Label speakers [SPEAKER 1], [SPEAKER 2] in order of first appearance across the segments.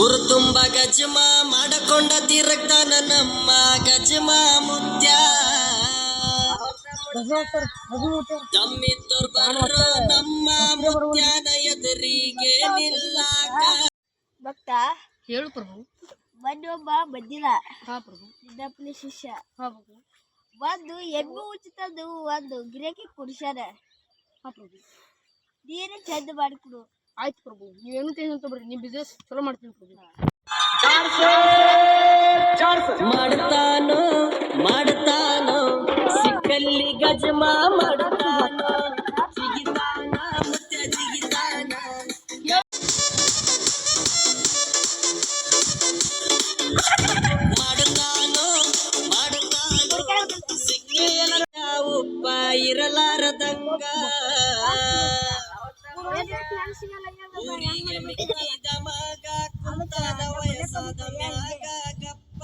[SPEAKER 1] ಊರು ತುಂಬ ಗಜಮ ಮಾಡಕೊಂಡ ತೀರಕ್ತ ನಮ್ಮ ಗಜಮ ಮುತ್ಯ. ತಮ್ಮಿದ್ದೋರ್ ಬರ್ರೋ ನಮ್ಮ ಮುತ್ಯನ ಎದುರಿಗೆ ನಿಲ್ಲಾಕ
[SPEAKER 2] ಭಕ್ತ
[SPEAKER 3] ಹೇಳು ಪ್ರಭು.
[SPEAKER 2] ಮೊನ್ನೆ ಒಬ್ಬ ಬಂದಿಲ್ಲ.
[SPEAKER 3] ಹಾ ಪ್ರಭು.
[SPEAKER 2] ಸಿದ್ದಪ್ಪನ ಶಿಷ್ಯ.
[SPEAKER 3] ಹಾ ಪ್ರಭು.
[SPEAKER 2] ಒಂದು ಎಮ್ಮೆ ಉಚಿತದ್ದು ಒಂದು ಗಿರಾಕಿ ಕುಡಿಸ್ಯಾರ
[SPEAKER 3] ಹಾ ಪ್ರಭು
[SPEAKER 2] ನೀರೇ ಚಂದ ಮಾಡಿಕೊಡು.
[SPEAKER 3] ಆಯ್ತು ಪ್ರಭು ನೀವೇನು ಟೆನ್ಷನ್ ತಗೋಬೇಡಿ ನಿಮ್ಮ ಬಿಸ್ನೆಸ್ ಚಲೋ ಮಾಡ್ತೀನಿ ಪ್ರಭು.
[SPEAKER 1] ಮಾಡ್ತಾನೋ ಮಾಡ್ತಾನೋ ಸಿಕ್ಕಲ್ಲಿ ಗಜಮ ಮಾಡ್ತಾನೋ ಇರಲಾರದಂಗ. ಊರಿಗೆ ಮಿಕ್ಕಿದ ಮಗ ಕುಂತಾದ ವಯಸ್ಸಾದ ಮ್ಯಾಗ ಗಪ್ಪ.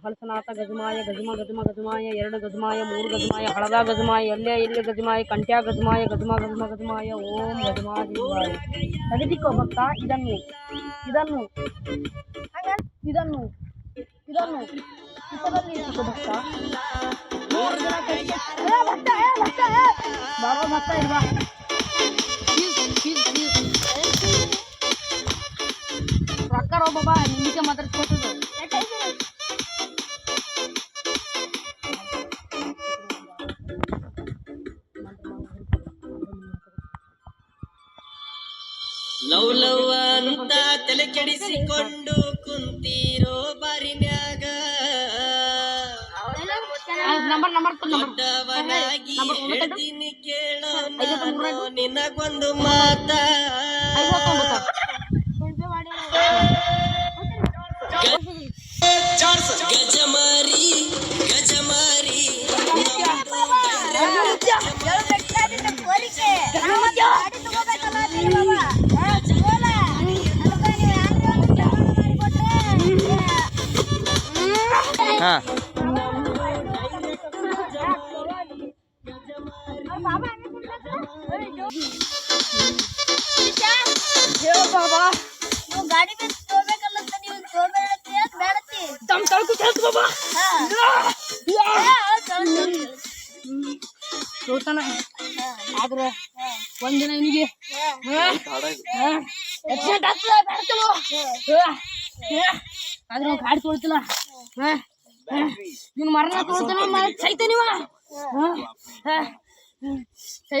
[SPEAKER 3] ಫಲಸನಾಥ ಗಜಮಾಯ ಗಜಮ ಗಜಮ ಗಜಮಾಯ ಎರಡು ಗಜಮಾಯ ಮೂರು ಗಜಮಾಯ ಹಳದ ಗಜಮಾಯ ಎಲ್ಲೇ ಇಲ್ಲಿ ಗಜಮಾಯ ಕಂಟ್ಯಾ ಗಜಮಾಯ ಗಜಮ ಗಜಮ ಗಜಮಾಯ ಓಂ ಗಜಮಾಯ ತೆಗೆದಿಕ್ಕೋ ಭಕ್ತ ಇದನ್ನು ಇದನ್ನು ಇದನ್ನು. ಇದನ್ನು ಇದರಲ್ಲಿ ರೊಕ್ಕ ಒಬ್ಬ ನಿಮಗೆ ಮಾತಾಡ್ಸ್ಕೊತಿದ್ರು
[SPEAKER 1] ಲವ್ ಲವ್ ಅಂತ ತಲೆ ಕೆಡಿಸಿಕೊಂಡು ಕುಂತೀರೋ
[SPEAKER 3] ನಂಬರ್ ನಂಬರ್
[SPEAKER 1] ನಿನಗೊಂದು ಮಾತ. ಗಜಮಾರಿ ಗಜಮಾರಿ.
[SPEAKER 4] ಹಾ.
[SPEAKER 2] ನೀವು ಗಾಡಿ ಮೇಲೆ ತಗೋಬೇಕಲ್ಲ ಅಂತ ನೀವು ತಗೋಬೇಡತ್ತಿ ಅಂತ ಬೇಡತ್ತಿ.
[SPEAKER 3] ತಮ್ಮ ತಳ್ಕು ಕೇಳ್ತು ಬಾಬಾ. ಚೋತನ ಆದ್ರೆ ಒಂದಿನ ನಿನಗೆ ಆಕ್ಸಿಡೆಂಟ್ ಆಗ್ತದ ಬೇಡ್ತಲು ಆದ್ರೆ ನಾವು ಗಾಡಿ ತೊಳ್ತಿಲ್ಲ. ನೀನು ಮರಣ ತೊಳ್ತಾನ ಸೈತ ನೀವ. ಸೈ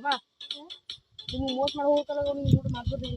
[SPEAKER 3] ಬಾಬಾ ನಿಮ್ಗೆ ಮೋಸ ಮಾಡಿ ಹೋಗ್ತಾರ ನಿಮ್ಗೆ ಮಾಡ್ಬೋದು